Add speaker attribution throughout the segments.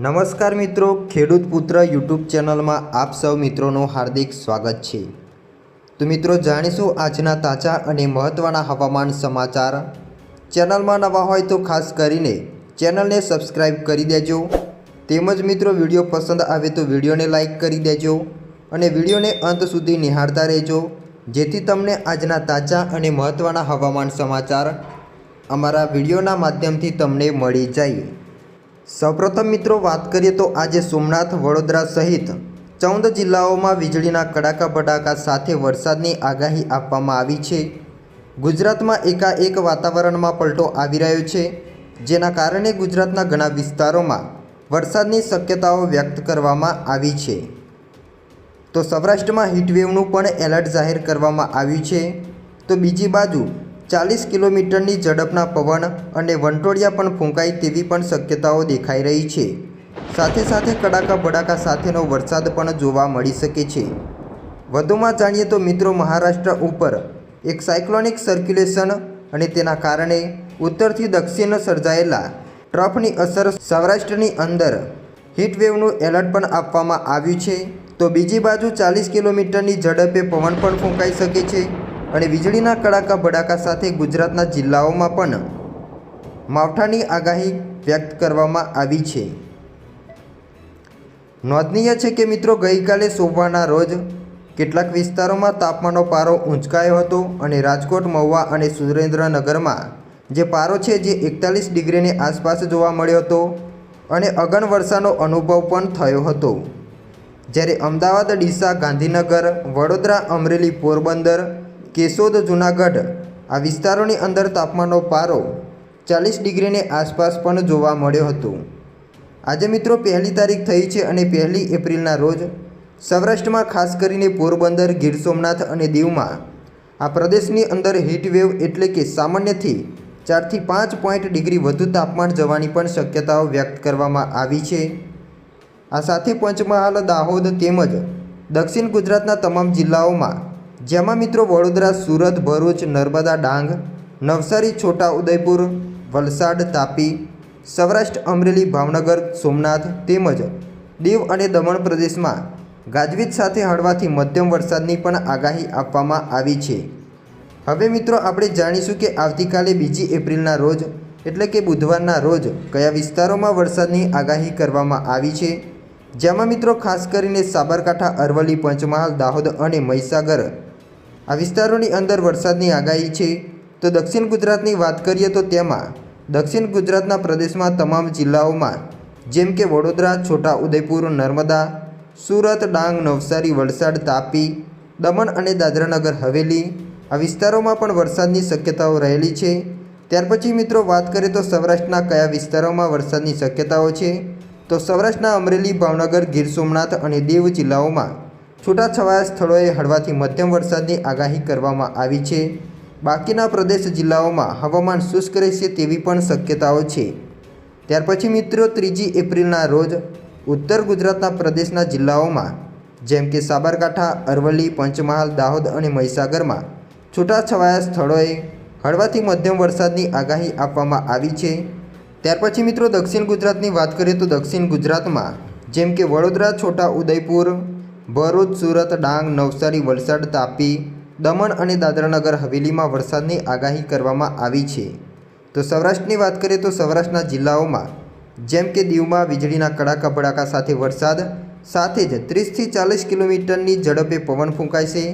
Speaker 1: નમસ્કાર મિત્રો, ખેડૂત પુત્ર યુટ્યુબ ચેનલમાં આપ સૌ મિત્રોનું હાર્દિક સ્વાગત છે. તો મિત્રો, જાણીશું આજના તાજા અને મહત્ત્વના હવામાન સમાચાર. ચેનલમાં નવા હોય તો ખાસ કરીને ચેનલને સબસ્ક્રાઈબ કરી દેજો. તેમજ મિત્રો, વીડિયો પસંદ આવે તો વિડીયોને લાઇક કરી દેજો અને વિડીયોને અંત સુધી નિહાળતા રહેજો, જેથી તમને આજના તાજા અને મહત્ત્વના હવામાન સમાચાર અમારા વિડીયોના માધ્યમથી તમને મળી જાય. સૌપ્રથમ મિત્રો વાત કરીએ તો આજે સોમનાથ વડોદરા સહિત ચૌદ જિલ્લાઓમાં વીજળીના કડાકા ભડાકા સાથે વરસાદની આગાહી આપવામાં આવી છે. ગુજરાતમાં એકાએક વાતાવરણમાં પલટો આવી રહ્યો છે, જેના કારણે ગુજરાતના ઘણા વિસ્તારોમાં વરસાદની શક્યતાઓ વ્યક્ત કરવામાં આવી છે. તો સૌરાષ્ટ્રમાં હીટવેવનું પણ એલર્ટ જાહેર કરવામાં આવ્યું છે. તો બીજી બાજુ ચાલીસ કિલોમીટરની ઝડપના પવન અને વંટોળિયા પણ ફૂંકાય તેવી પણ શક્યતાઓ દેખાઈ રહી છે. સાથે સાથે કડાકા ભડાકા સાથેનો વરસાદ પણ જોવા મળી શકે છે. વધુમાં જાણીએ તો મિત્રો મહારાષ્ટ્ર ઉપર એક સાયક્લોનિક સર્ક્યુલેશન અને તેના કારણે ઉત્તરથી દક્ષિણ સર્જાયેલા ટ્રફની અસર સૌરાષ્ટ્રની અંદર હીટવેવનું એલર્ટ પણ આપવામાં આવ્યું છે. તો બીજી બાજુ ચાલીસ કિલોમીટરની ઝડપે પવન પણ ફૂંકાઈ શકે છે. અને વીજળીના કડાકા ભડાકા સાથે ગુજરાતના જિલ્લાઓમાં પણ માવઠાની આગાહી વ્યક્ત કરવામાં આવી છે. નોંધનીય છે કે મિત્રો, ગઈકાલે સોમવારના રોજ કેટલાક વિસ્તારોમાં તાપમાનનો પારો ઊંચકાયો હતો અને રાજકોટ, મહુવા અને સુરેન્દ્રનગરમાં જે પારો છે જે એકતાલીસ ડિગ્રીની આસપાસ જોવા મળ્યો હતો અને અગન વર્ષાનો અનુભવ પણ થયો હતો. જ્યારે અમદાવાદ, ડીસા, ગાંધીનગર, વડોદરા, અમરેલી, પોરબંદર કેશોદ, જૂનાગઢ આ વિસ્તારોની અંદર તાપમાનનો પારો ચાલીસ ડિગ્રીની આસપાસ પણ જોવા મળ્યો હતો. આજે મિત્રો પહેલી તારીખ થઈ છે અને પહેલી એપ્રિલના રોજ સૌરાષ્ટ્રમાં ખાસ કરીને પોરબંદર, ગીર સોમનાથ અને દીવમાં આ પ્રદેશની અંદર હીટવેવ એટલે કે સામાન્યથી ચારથી પાંચ પોઈન્ટ ડિગ્રી વધુ તાપમાન જવાની પણ શક્યતાઓ વ્યક્ત કરવામાં આવી છે. આ સાથે પંચમહાલ, દાહોદ તેમજ દક્ષિણ ગુજરાતના તમામ જિલ્લાઓમાં જેમાં મિત્રો વડોદરા, સુરત, ભરૂચ, નર્મદા, ડાંગ, નવસારી છોટા ઉદયપુર વલસાડ, તાપી, સૌરાષ્ટ્ર, અમરેલી, ભાવનગર, સોમનાથ તેમજ દીવ અને દમણ પ્રદેશમાં ગાજવીજ સાથે હળવાથી મધ્યમ વરસાદની પણ આગાહી આપવામાં આવી છે. હવે મિત્રો આપણે જાણીશું કે આવતીકાલે બીજી એપ્રિલના રોજ, એટલે કે બુધવારના રોજ, કયા વિસ્તારોમાં વરસાદની આગાહી કરવામાં આવી છે? જેમાં મિત્રો ખાસ કરીને સાબરકાંઠા, અરવલ્લી, પંચમહાલ, દાહોદ અને મહીસાગર આ વિસ્તારોની અંદર વરસાદની આગાહી છે. તો દક્ષિણ ગુજરાતની વાત કરીએ તો તેમાં દક્ષિણ ગુજરાતના પ્રદેશમાં તમામ જિલ્લાઓમાં જેમ કે વડોદરા છોટા ઉદયપુર નર્મદા, સુરત, ડાંગ, નવસારી, વલસાડ, તાપી, દમણ અને દાદરાનગર, હવેલી આ વિસ્તારોમાં પણ વરસાદની શક્યતાઓ રહેલી છે. ત્યાર પછી મિત્રો વાત કરીએ તો સૌરાષ્ટ્રના કયા વિસ્તારોમાં વરસાદની શક્યતાઓ છે? તો સૌરાષ્ટ્રના અમરેલી, ભાવનગર, ગીર સોમનાથ અને દીવ જિલ્લાઓમાં છૂટાછવાયા સ્થળોએ હળવાથી મધ્યમ વરસાદની આગાહી કરવામાં આવી છે. બાકીના પ્રદેશ જિલ્લાઓમાં હવામાન શુષ્ક રહેશે તેવી પણ શક્યતાઓ છે. ત્યાર પછી મિત્રો ત્રીજી એપ્રિલના રોજ ઉત્તર ગુજરાતના પ્રદેશના જિલ્લાઓમાં જેમ કે સાબરકાંઠા, અરવલ્લી, પંચમહાલ, દાહોદ અને મહીસાગરમાં છૂટાછવાયા સ્થળોએ હળવાથી મધ્યમ વરસાદની આગાહી આપવામાં આવી છે. ત્યાર પછી મિત્રો દક્ષિણ ગુજરાતની વાત કરીએ તો દક્ષિણ ગુજરાતમાં જેમ કે વડોદરા, છોટા ઉદયપુર ભરૂચ, સુરત, ડાંગ, નવસારી, વલસાડ, તાપી, દમણ અને દાદરાનગર હવેલીમાં વરસાદની આગાહી કરવામાં આવી છે. તો સૌરાષ્ટ્રની વાત કરીએ તો સૌરાષ્ટ્રના જિલ્લાઓમાં, જેમ કે દીવમાં વીજળીના કડાકા ભડાકા સાથે વરસાદ, સાથે જ ત્રીસથી ચાલીસ કિલોમીટરની ઝડપે પવન ફૂંકાય છે,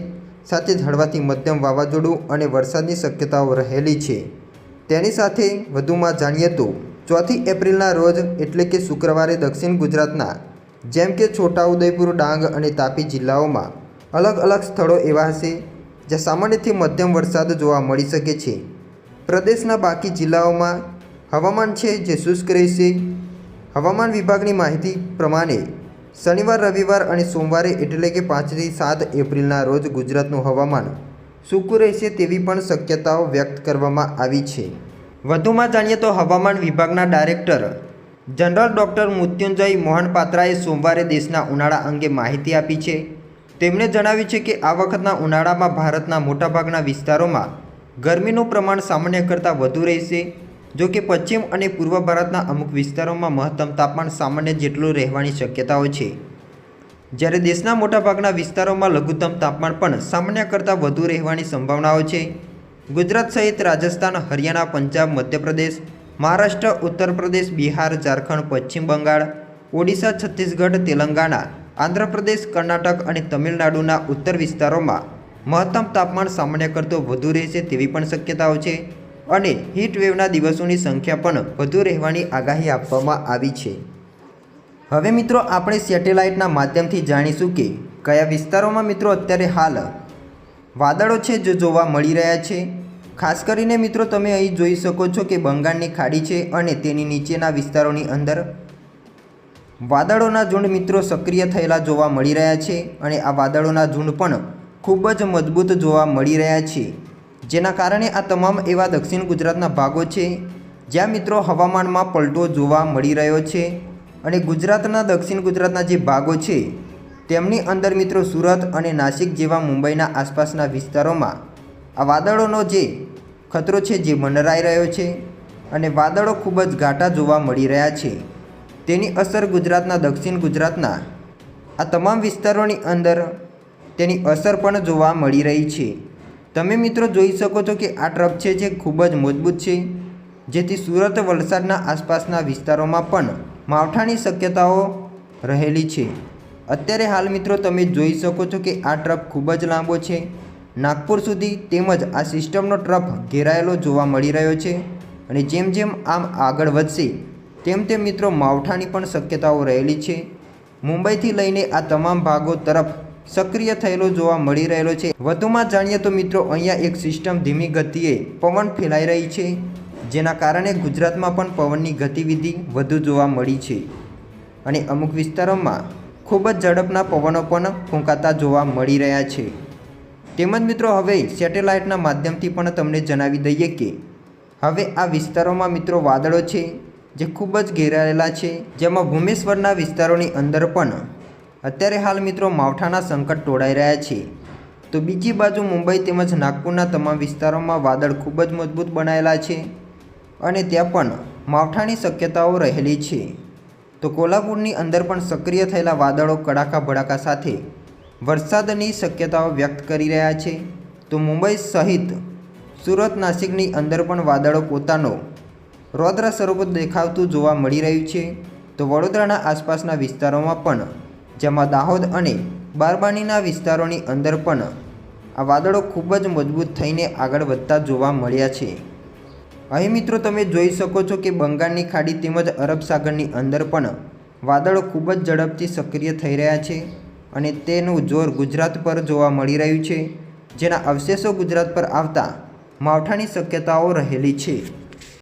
Speaker 1: સાથે જ હળવાથી મધ્યમ વાવાઝોડું અને વરસાદની શક્યતાઓ રહેલી છે. તેની સાથે વધુમાં જાણીએ તો ચોથી એપ્રિલના રોજ એટલે કે શુક્રવારે દક્ષિણ ગુજરાતના જેમ કે છોટાઉદેપુર, ડાંગ અને તાપી જિલ્લાઓમાં અલગ અલગ સ્થળો એવા હશે, જ્યાં સામાન્યથી મધ્યમ વરસાદ જોવા મળી શકે છે. પ્રદેશના બાકી જિલ્લાઓમાં હવામાન છે જે શુષ્ક રહેશે. હવામાન વિભાગની માહિતી પ્રમાણે શનિવાર, રવિવાર અને સોમવારે એટલે કે પાંચથી સાત એપ્રિલના રોજ ગુજરાતનું હવામાન સૂકું રહેશે તેવી પણ શક્યતાઓ વ્યક્ત કરવામાં આવી છે. વધુમાં જાણીએ તો હવામાન વિભાગના ડાયરેક્ટર જનરલ ડૉક્ટર મૃત્યુંજય મોહનપાત્રાએ સોમવારે દેશના ઉનાળા અંગે માહિતી આપી છે. તેમણે જણાવ્યું છે કે આ વખતના ઉનાળામાં ભારતના મોટાભાગના વિસ્તારોમાં ગરમીનું પ્રમાણ સામાન્ય કરતાં વધુ રહેશે, જો કે પશ્ચિમ અને પૂર્વ ભારતના અમુક વિસ્તારોમાં મહત્તમ તાપમાન સામાન્ય જેટલું રહેવાની શક્યતાઓ છે. જ્યારે દેશના મોટાભાગના વિસ્તારોમાં લઘુત્તમ તાપમાન પણ સામાન્ય કરતાં વધુ રહેવાની સંભાવનાઓ છે. ગુજરાત સહિત રાજસ્થાન, હરિયાણા, પંજાબ, મધ્યપ્રદેશ મહારાષ્ટ્ર, ઉત્તર પ્રદેશ, બિહાર, ઝારખંડ, પશ્ચિમ બંગાળ, ઓડિશા, છત્તીસગઢ, તેલંગાણા, આંધ્રપ્રદેશ, કર્ણાટક અને તમિલનાડુના ઉત્તર વિસ્તારોમાં મહત્તમ તાપમાન સામાન્ય કરતાં વધુ રહેશે તેવી પણ શક્યતાઓ છે અને હીટવેવના દિવસોની સંખ્યા પણ વધુ રહેવાની આગાહી આપવામાં આવી છે. હવે મિત્રો, આપણે સેટેલાઇટના માધ્યમથી જાણીશું કે કયા વિસ્તારોમાં મિત્રો અત્યારે હાલ વાદળો છે, જો જોવા મળી રહ્યા છે. ખાસ કરીને મિત્રો તમે અહીં જોઈ શકો છો કે બંગાળની ખાડી છે અને તેની નીચેના વિસ્તારોની અંદર વાદળોના ઝુંડ મિત્રો સક્રિય થયેલા જોવા મળી રહ્યા છે અને આ વાદળોના ઝુંડ પણ ખૂબ જ મજબૂત જોવા મળી રહ્યા છે. જેના કારણે આ તમામ એવા દક્ષિણ ગુજરાતના ભાગો છે જ્યાં મિત્રો હવામાનમાં પલટો જોવા મળી રહ્યો છે અને ગુજરાતના દક્ષિણ ગુજરાતના જે ભાગો છે તેમની અંદર મિત્રો સુરત અને નાસિક જેવા મુંબઈના આસપાસના વિસ્તારોમાં આ વાદળોનો જે ખતરો છે, જે મંડરાઈ રહ્યો છે અને વાદળો ખૂબ જ ઘાટા જોવા મળી રહ્યા છે. તેની અસર ગુજરાતના, દક્ષિણ ગુજરાતના, આ તમામ વિસ્તારોની અંદર તેની અસર પણ જોવા મળી રહી છે. તમે મિત્રો જોઈ શકો છો કે આ ટ્રક છે, જે ખૂબ જ મજબૂત છે, જેથી સુરત વલસાડના આસપાસના વિસ્તારોમાં પણ માવઠાની શક્યતાઓ રહેલી છે. અત્યારે હાલ મિત્રો તમે જોઈ શકો છો કે આ ટ્રક ખૂબ જ લાંબો છે. નાગપુર સુધી તેમજ આ સિસ્ટમનો ટ્રફ ઘેરાયેલો જોવા મળી રહ્યો છે અને જેમ જેમ આમ આગળ વધશે, તેમ તેમ મિત્રો માવઠાની પણ શક્યતાઓ રહેલી છે. મુંબઈથી લઈને આ તમામ ભાગો તરફ સક્રિય થયેલો જોવા મળી રહેલો છે. વધુમાં જાણીએ તો મિત્રો અહીંયા એક સિસ્ટમ ધીમી ગતિએ પવન ફેલાઈ રહી છે, જેના કારણે ગુજરાતમાં પણ પવનની ગતિવિધિ વધુ જોવા મળી છે. અને અમુક વિસ્તારોમાં ખૂબ જ ઝડપના પવનો પણ ફૂંકાતા જોવા મળી રહ્યા છે. તેમજ મિત્રો હવે સેટેલાઇટના માધ્યમથી પણ તમને જણાવી દઈએ કે હવે આ વિસ્તારોમાં મિત્રો વાદળો છે, જે ખૂબ જ ઘેરાયેલા છે, જેમાં ભૂમેશ્વરના વિસ્તારોની અંદર પણ અત્યારે હાલ મિત્રો માવઠાના સંકટ તોડાઈ રહ્યા છે. તો બીજી બાજુ મુંબઈ તેમજ નાગપુરના તમામ વિસ્તારોમાં વાદળ ખૂબ જ મજબૂત બનાયેલા છે અને ત્યાં પણ માવઠાની શક્યતાઓ રહેલી છે. તો કોલ્હાપુરની અંદર પણ સક્રિય થયેલા વાદળો કડાકા ભડાકા સાથે વરસાદની શક્યતાઓ વ્યક્ત કરી રહ્યા છે. તો મુંબઈ સહિત સુરત નાસિકની અંદર પણ વાદળો પોતાનો રૌદ્ર સ્વરૂપ દેખાવતું જોવા મળી રહ્યું છે. તો વડોદરાના આસપાસના વિસ્તારોમાં પણ, જેમાં દાહોદ અને બારબાનીના વિસ્તારોની અંદર પણ આ વાદળો ખૂબ જ મજબૂત થઈને આગળ વધતા જોવા મળ્યા છે. અહીં મિત્રો તમે જોઈ શકો છો કે બંગાળની ખાડી તેમજ અરબ સાગરની અંદર પણ વાદળો ખૂબ જ ઝડપથી સક્રિય થઈ રહ્યા છે. અને તેનું જોર ગુજરાત પર જોવા મળી રહ્યું છે. જેના અવશેષો ગુજરાત પર આવતા માવઠાની શક્યતાઓ રહેલી છે.